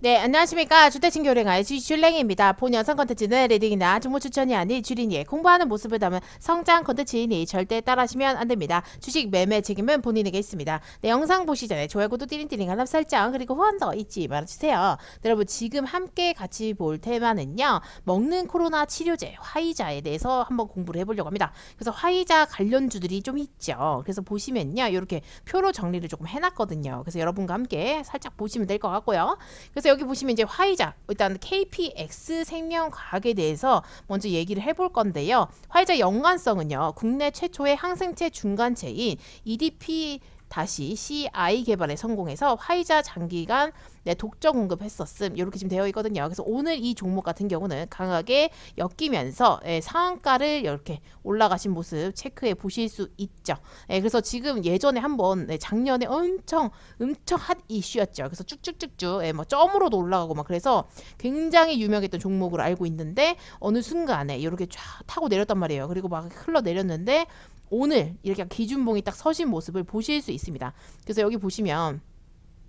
네, 안녕하십니까. 주택친 교랭아의 주줄랭입니다. 본 영상 컨텐츠는 리딩이나 정보 추천이 아닌 주린이의 공부하는 모습을 담은 성장 컨텐츠이니 절대 따라하시면 안 됩니다. 주식 매매 책임은 본인에게 있습니다. 네, 영상 보시 전에 좋아요, 구독, 띠링띠링, 알람 설정, 그리고 후원 더 잊지 말아주세요. 네, 여러분, 지금 함께 같이 볼 테마는요. 먹는 코로나 치료제, 화이자에 대해서 한번 공부를 해보려고 합니다. 그래서 화이자 관련주들이 좀 있죠. 그래서 보시면요. 이렇게 표로 정리를 조금 해놨거든요. 그래서 여러분과 함께 살짝 보시면 될 것 같고요. 그래서 여기 보시면 이제 화이자 일단 KPX 생명과학에 대해서 먼저 얘기를 해볼 건데요. 화이자 연관성은요. 국내 최초의 항생체 중간체인 EDP 다시 CI 개발에 성공해서 화이자 장기간 네, 독점 공급했었음 이렇게 지금 되어 있거든요. 그래서 오늘 이 종목 같은 경우는 강하게 엮이면서 예, 상한가를 이렇게 올라가신 모습 체크해 보실 수 있죠. 예, 그래서 지금 예전에 한번 네, 작년에 엄청 엄청 핫 이슈였죠. 그래서 쭉쭉쭉쭉 예, 뭐 점으로도 올라가고 막 그래서 굉장히 유명했던 종목으로 알고 있는데 어느 순간에 이렇게 쫙 타고 내렸단 말이에요. 그리고 막 흘러 내렸는데 오늘 이렇게 기준봉이 딱 서신 모습을 보실 수 있습니다. 그래서 여기 보시면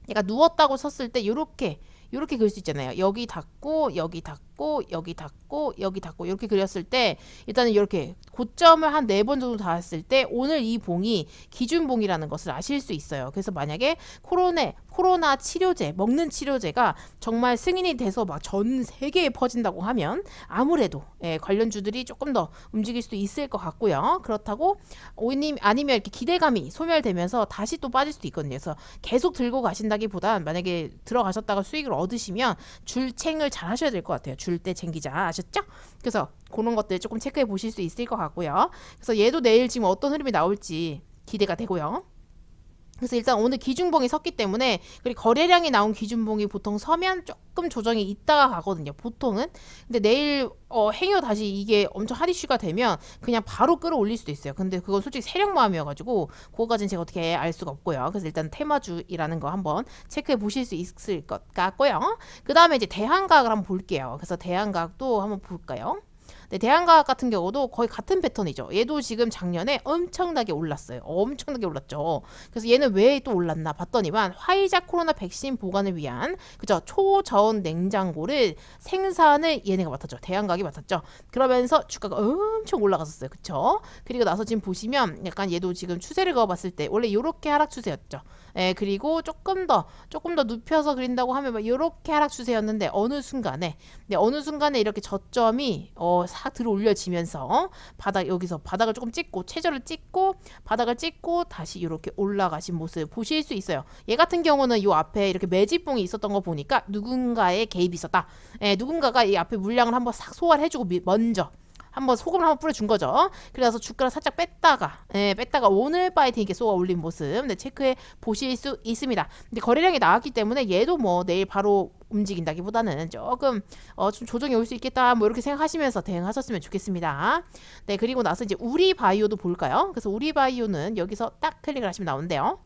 얘가 누웠다고 섰을 때 이렇게 이렇게 그릴 수 있잖아요. 여기 닫고 여기 닫고 여기 닫고 여기 닫고 이렇게 그렸을 때 일단은 이렇게 고점을 한 네 번 정도 닿았을 때 오늘 이 봉이 기준봉이라는 것을 아실 수 있어요. 그래서 만약에 코로나 코로나 치료제 먹는 치료제가 정말 승인이 돼서 막 전 세계에 퍼진다고 하면 아무래도 예, 관련주들이 조금 더 움직일 수도 있을 것 같고요. 그렇다고 오님 아니면 이렇게 기대감이 소멸되면서 다시 또 빠질 수도 있거든요. 그래서 계속 들고 가신다기보단 만약에 들어가셨다가 수익을 얻으시면 줄챙을 잘 하셔야 될 것 같아요. 줄때 챙기자 아셨죠? 그래서 그런 것들 조금 체크해 보실 수 있을 것 같고요. 그래서 얘도 내일 지금 어떤 흐름이 나올지 기대가 되고요. 그래서 일단 오늘 기준봉이 섰기 때문에 그리고 거래량이 나온 기준봉이 보통 서면 조금 조정이 있다가 가거든요. 보통은. 근데 내일 어, 행여 다시 이게 엄청 핫 이슈가 되면 그냥 바로 끌어올릴 수도 있어요. 근데 그건 솔직히 세력 마음이어가지고 그거까지는 제가 어떻게 알 수가 없고요. 그래서 일단 테마주이라는 거 한번 체크해 보실 수 있을 것 같고요. 그 다음에 이제 대한가학을 한번 볼게요. 그래서 대한가학도 한번 볼까요? 네, 대한과학 같은 경우도 거의 같은 패턴이죠. 얘도 지금 작년에 엄청나게 올랐어요. 엄청나게 올랐죠. 그래서 얘는 왜 또 올랐나 봤더니만 화이자 코로나 백신 보관을 위한 그죠 초저온 냉장고를 생산을 얘네가 맡았죠. 대한과학이 맡았죠. 그러면서 주가가 엄청 올라갔었어요. 그쵸? 그리고 나서 지금 보시면 약간 얘도 지금 추세를 그어봤을 때 원래 이렇게 하락 추세였죠. 예, 그리고 조금 더 조금 더 눕혀서 그린다고 하면 막 이렇게 하락 추세였는데 어느 순간에 네, 어느 순간에 이렇게 저점이 어, 싹 들어 올려지면서 바닥 여기서 바닥을 조금 찍고 최저를 찍고 바닥을 찍고 다시 이렇게 올라가신 모습 보실 수 있어요. 얘 같은 경우는 요 앞에 이렇게 매집봉이 있었던 거 보니까 누군가의 개입이 있었다. 예, 누군가가 이 앞에 물량을 한번 싹 소화를 해주고 미- 먼저 한번 소금을 한번 뿌려준 거죠. 그래서 주가를 살짝 뺐다가, 예, 뺐다가 오늘 파이팅 이렇게 쏘아 올린 모습, 네, 체크해 보실 수 있습니다. 근데 거래량이 나왔기 때문에 얘도 뭐 내일 바로 움직인다기보다는 조금 어, 좀 조정이 올 수 있겠다, 뭐 이렇게 생각하시면서 대응하셨으면 좋겠습니다. 네, 그리고 나서 이제 우리 바이오도 볼까요? 그래서 우리 바이오는 여기서 딱 클릭을 하시면 나오는데요.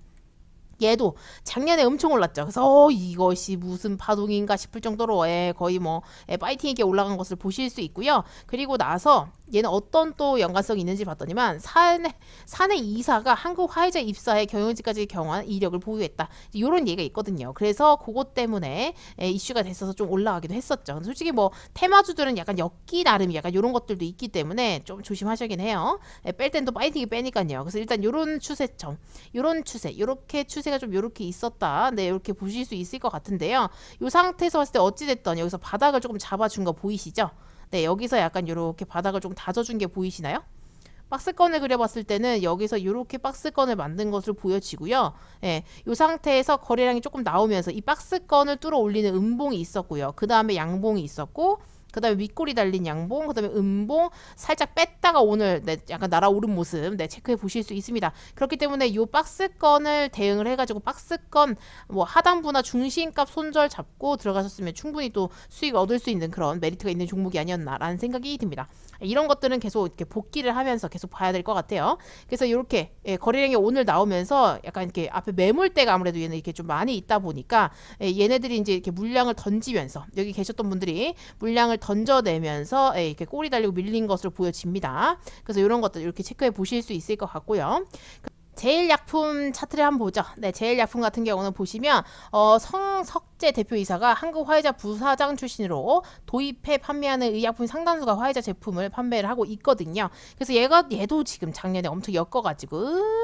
얘도 작년에 엄청 올랐죠. 그래서 어, 이것이 무슨 파동인가 싶을 정도로 예, 거의 뭐 예, 파이팅 있게 올라간 것을 보실 수 있고요. 그리고 나서 얘는 어떤 또 연관성이 있는지 봤더니만 사내 사내 이사가 한국 화이자 입사에 경영진까지 경한 이력을 보유했다. 이런 얘기가 있거든요. 그래서 그것 때문에 예, 이슈가 됐어서 좀 올라가기도 했었죠. 솔직히 뭐 테마주들은 약간 엮기 나름이 약간 이런 것들도 있기 때문에 좀 조심하셔야긴 해요. 예, 뺄땐 또 파이팅이 빼니까요. 그래서 일단 이런 추세점, 이런 추세, 이렇게 추세가 좀 이렇게 있었다. 네, 이렇게 보실 수 있을 것 같은데요. 이 상태에서 봤을 때 어찌 됐든 여기서 바닥을 조금 잡아준 거 보이시죠? 네, 여기서 약간 이렇게 바닥을 좀 다져준 게 보이시나요? 박스건을 그려봤을 때는 여기서 이렇게 박스건을 만든 것으로 보여지고요. 예, 이 상태에서 거래량이 조금 나오면서 이 박스건을 뚫어 올리는 음봉이 있었고요. 그 다음에 양봉이 있었고, 그 다음에 윗골이 달린 양봉, 그 다음에 음봉, 살짝 뺐다가 오늘 네, 약간 날아오른 모습 네, 체크해 보실 수 있습니다. 그렇기 때문에 이 박스건을 대응을 해가지고 박스건 뭐 하단부나 중심값 손절 잡고 들어가셨으면 충분히 또 수익 얻을 수 있는 그런 메리트가 있는 종목이 아니었나라는 생각이 듭니다. 이런 것들은 계속 이렇게 복귀를 하면서 계속 봐야 될 것 같아요. 그래서 이렇게 예, 거래량이 오늘 나오면서 약간 이렇게 앞에 매물대가 아무래도 얘는 이렇게 좀 많이 있다 보니까 예, 얘네들이 이제 이렇게 물량을 던지면서 여기 계셨던 분들이 물량을 던져내면서 예, 이렇게 꼬리 달리고 밀린 것으로 보여집니다. 그래서 이런 것들 이렇게 체크해 보실 수 있을 것 같고요. 제일 약품 차트를 한번 보죠. 네, 제일 약품 같은 경우는 보시면 어, 성석재 대표이사가 한국 화이자 부사장 출신으로 도입해 판매하는 의약품 상당수가 화이자 제품을 판매를 하고 있거든요. 그래서 얘가 얘도 지금 작년에 엄청 엮어가지고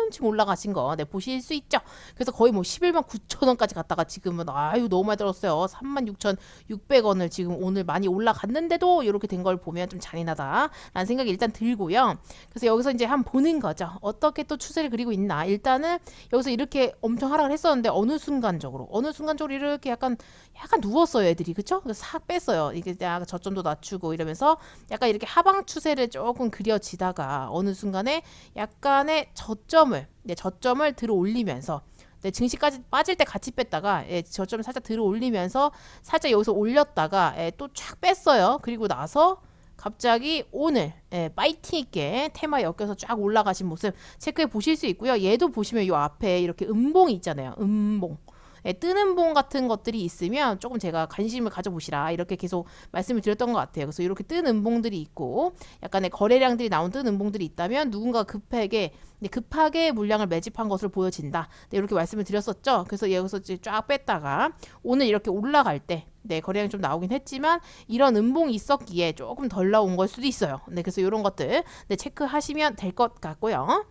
엄청 올라가신 거 네, 보실 수 있죠. 그래서 거의 뭐 11만 9천 원까지 갔다가 지금은 아유 너무 많이 들었어요. 3만 6천 600원을 지금 오늘 많이 올라갔는데도 이렇게 된 걸 보면 좀 잔인하다라는 생각이 일단 들고요. 그래서 여기서 이제 한번 보는 거죠. 어떻게 또 추세를 그리고 있나. 일단은 여기서 이렇게 엄청 하락을 했었는데 어느 순간적으로 어느 순간적으로 이렇게 약간 약간 누웠어요 애들이 그쵸? 싹 뺐어요. 이게 약간 저점도 낮추고 이러면서 약간 이렇게 하방 추세를 조금 그려지다가 어느 순간에 약간의 저점을 네, 저점을 들어 올리면서 네, 증시까지 빠질 때 같이 뺐다가 예, 저점을 살짝 들어 올리면서 살짝 여기서 올렸다가 예, 또쫙 뺐어요. 그리고 나서 갑자기 오늘 예, 파이팅 있게 테마에 엮여서 쫙 올라가신 모습 체크해 보실 수 있고요. 얘도 보시면 이 앞에 이렇게 음봉이 있잖아요. 음봉. 예, 뜨는 봉 같은 것들이 있으면 조금 제가 관심을 가져보시라 이렇게 계속 말씀을 드렸던 것 같아요. 그래서 이렇게 뜬 음봉들이 있고 약간의 거래량들이 나온 뜬 음봉들이 있다면 누군가 급하게 네, 급하게 물량을 매집한 것으로 보여진다. 네, 이렇게 말씀을 드렸었죠. 그래서 여기서 쫙 뺐다가 오늘 이렇게 올라갈 때 네, 거래량이 좀 나오긴 했지만 이런 음봉이 있었기에 조금 덜 나온 걸 수도 있어요. 네, 그래서 이런 것들 네, 체크하시면 될 것 같고요.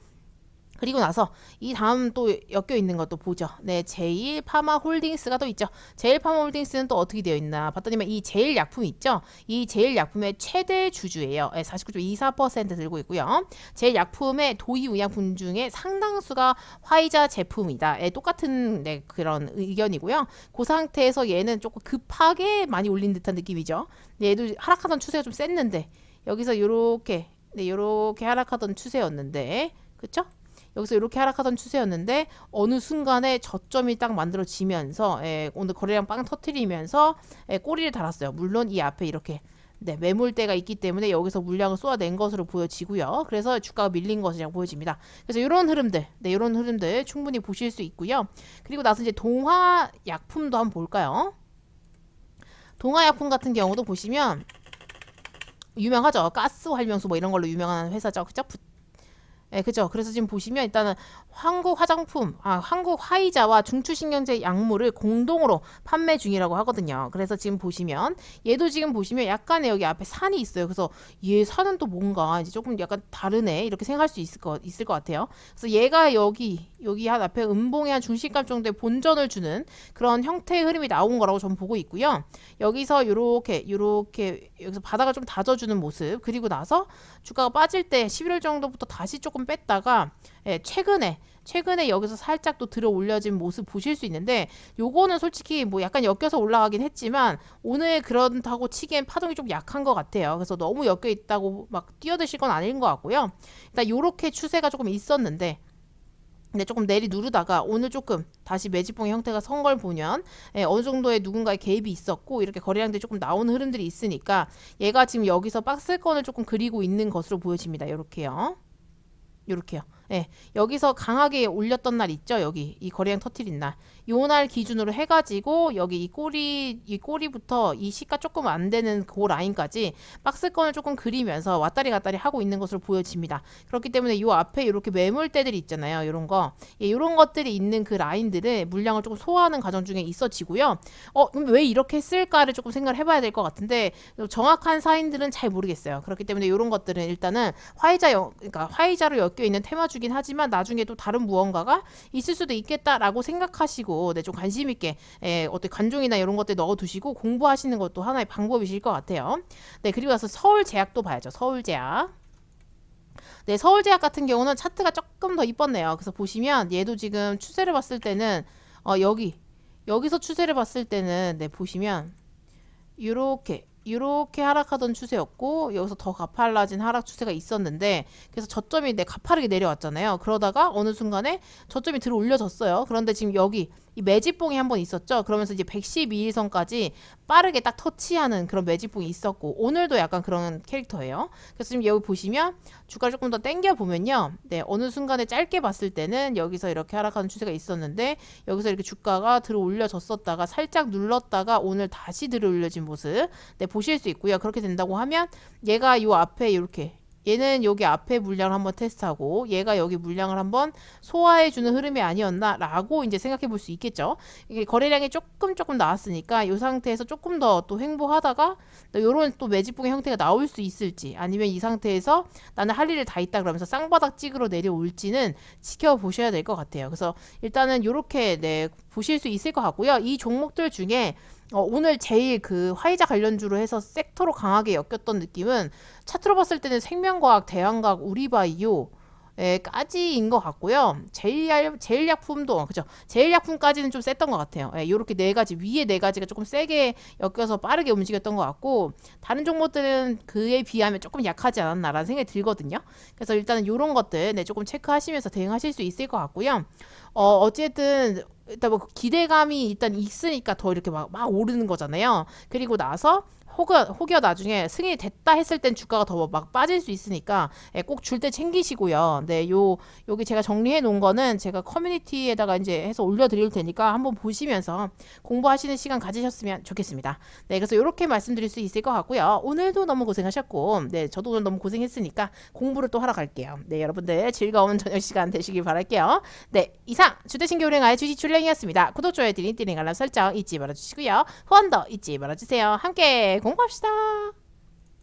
그리고 나서 이 다음 또 엮여 있는 것도 보죠. 네, 제일 파마 홀딩스가 또 있죠. 제일 파마 홀딩스는 또 어떻게 되어 있나 봤더니만 이 제일 약품 있죠. 이 제일 약품의 최대 주주예요. 네, 49.24% 들고 있고요. 제일 약품의 도입 의약품 중에 상당수가 화이자 제품이다. 네, 똑같은 네, 그런 의견이고요. 그 상태에서 얘는 조금 급하게 많이 올린 듯한 느낌이죠. 네, 얘도 하락하던 추세가 좀 셌는데 여기서 요렇게 네, 요렇게 하락하던 추세였는데 그쵸? 여기서 이렇게 하락하던 추세였는데 어느 순간에 저점이 딱 만들어지면서 예, 오늘 거래량 빵 터트리면서 예, 꼬리를 달았어요. 물론 이 앞에 이렇게 네, 매물대가 있기 때문에 여기서 물량을 쏟아낸 것으로 보여지고요. 그래서 주가가 밀린 것이라고 보여집니다. 그래서 이런 흐름들, 네, 이런 흐름들 충분히 보실 수 있고요. 그리고 나서 이제 동화 약품도 한번 볼까요? 동화 약품 같은 경우도 보시면 유명하죠. 가스 활명수 뭐 이런 걸로 유명한 회사죠. 그죠? 예, 그죠. 그래서 지금 보시면 일단은 한국 화장품, 아, 한국 화이자와 중추신경제 약물을 공동으로 판매 중이라고 하거든요. 그래서 지금 보시면 얘도 지금 보시면 약간의 여기 앞에 산이 있어요. 그래서 얘 산은 또 뭔가 이제 조금 약간 다르네 이렇게 생각할 수 있을 것 있을 것 같아요. 그래서 얘가 여기 여기 한 앞에 음봉의 한 중심감 정도의 본전을 주는 그런 형태의 흐름이 나온 거라고 저는 보고 있고요. 여기서 요렇게 요렇게 여기서 바닥을 좀 다져주는 모습 그리고 나서 주가가 빠질 때 11월 정도부터 다시 조금 뺐다가 예, 최근에 최근에 여기서 살짝 또 들어 올려진 모습 보실 수 있는데 요거는 솔직히 뭐 약간 엮여서 올라가긴 했지만 오늘 그렇다고 치기엔 파동이 좀 약한 것 같아요. 그래서 너무 엮여 있다고 막 뛰어드실 건 아닌 것 같고요. 일단 요렇게 추세가 조금 있었는데 근데 조금 내리 누르다가 오늘 조금 다시 매집봉의 형태가 선 걸 보면 예, 어느 정도의 누군가의 개입이 있었고 이렇게 거래량들이 조금 나오는 흐름들이 있으니까 얘가 지금 여기서 박스권을 조금 그리고 있는 것으로 보여집니다. 이렇게요. 이렇게요. 예, 여기서 강하게 올렸던 날 있죠. 여기 이 거래량 터트린 날. 요 날 기준으로 해가지고 여기 이 꼬리 이 꼬리부터 이 시가 조금 안 되는 그 라인까지 박스권을 조금 그리면서 왔다리 갔다리 하고 있는 것으로 보여집니다. 그렇기 때문에 요 앞에 이렇게 매물대들이 있잖아요. 이런 거, 예, 이런 것들이 있는 그 라인들을 물량을 조금 소화하는 과정 중에 있어지고요. 어, 그럼 왜 이렇게 했을까를 조금 생각을 해봐야 될 것 같은데 정확한 사인들은 잘 모르겠어요. 그렇기 때문에 이런 것들은 일단은 화이자, 여, 그러니까 화이자로 엮여 있는 테마 주긴 하지만 나중에 또 다른 무언가가 있을 수도 있겠다라고 생각하시고 네, 좀 관심 있게 예, 어떤 관종이나 이런 것들 넣어두시고 공부하시는 것도 하나의 방법이실 것 같아요. 네, 그리고 나서 서울 제약도 봐야죠. 서울 제약. 네, 서울제약 같은 경우는 차트가 조금 더 이뻤네요. 그래서 보시면 얘도 지금 추세를 봤을 때는 어, 여기 여기서 추세를 봤을 때는 네, 보시면 이렇게 이렇게 하락하던 추세였고 여기서 더 가팔라진 하락 추세가 있었는데 그래서 저점이 내 가파르게 내려왔잖아요. 그러다가 어느 순간에 저점이 들어 올려졌어요. 그런데 지금 여기 이 매집봉이 한 번 있었죠. 그러면서 이제 112일선까지 빠르게 딱 터치하는 그런 매집봉이 있었고 오늘도 약간 그런 캐릭터예요. 그래서 지금 여기 보시면 주가를 조금 더 당겨 보면요. 네, 어느 순간에 짧게 봤을 때는 여기서 이렇게 하락하는 추세가 있었는데 여기서 이렇게 주가가 들어 올려졌었다가 살짝 눌렀다가 오늘 다시 들어 올려진 모습 네, 보실 수 있고요. 그렇게 된다고 하면 얘가 요 앞에 이렇게 얘는 여기 앞에 물량을 한번 테스트하고 얘가 여기 물량을 한번 소화해 주는 흐름이 아니었나라고 이제 생각해 볼 수 있겠죠. 이게 거래량이 조금 조금 나왔으니까 이 상태에서 조금 더 또 횡보하다가 또 요런 또 매집봉의 형태가 나올 수 있을지 아니면 이 상태에서 나는 할 일을 다 있다 그러면서 쌍바닥 찍으로 내려올지는 지켜보셔야 될 것 같아요. 그래서 일단은 요렇게 네 보실 수 있을 것 같고요. 이 종목들 중에 어, 오늘 제일 그 화이자 관련주로 해서 섹터로 강하게 엮였던 느낌은 차트로 봤을 때는 생명과학, 대한과학, 우리바이오 에까지인 것 같고요. 제일 제일약품도 그죠. 제일약품까지는 좀 셌던 것 같아요. 예, 요렇게 네 가지 위에 네 가지가 조금 세게 엮여서 빠르게 움직였던 것 같고 다른 종목들은 그에 비하면 조금 약하지 않았나라는 생각이 들거든요. 그래서 일단은 요런 것들 네, 조금 체크하시면서 대응하실 수 있을 것 같고요. 어 어쨌든 일단 뭐 기대감이 일단 있으니까 더 이렇게 막, 막 오르는 거잖아요. 그리고 나서 혹여, 혹여 나중에 승인이 됐다 했을 땐 주가가 더 막 빠질 수 있으니까 예, 꼭줄 때 챙기시고요. 네, 요 여기 제가 정리해 놓은 거는 제가 커뮤니티에다가 이제 해서 올려 드릴 테니까 한번 보시면서 공부하시는 시간 가지셨으면 좋겠습니다. 네, 그래서 이렇게 말씀드릴 수 있을 것 같고요. 오늘도 너무 고생하셨고, 네, 저도 오늘 너무 고생했으니까 공부를 또 하러 갈게요. 네, 여러분들 즐거운 저녁 시간 되시길 바랄게요. 네, 이상 주대신교 은행아의 주식 출랭이었습니다. 구독, 좋아요, 드린 띠링 알람 설정 잊지 말아주시고요. 후원도 잊지 말아주세요. 함께 공부합시다.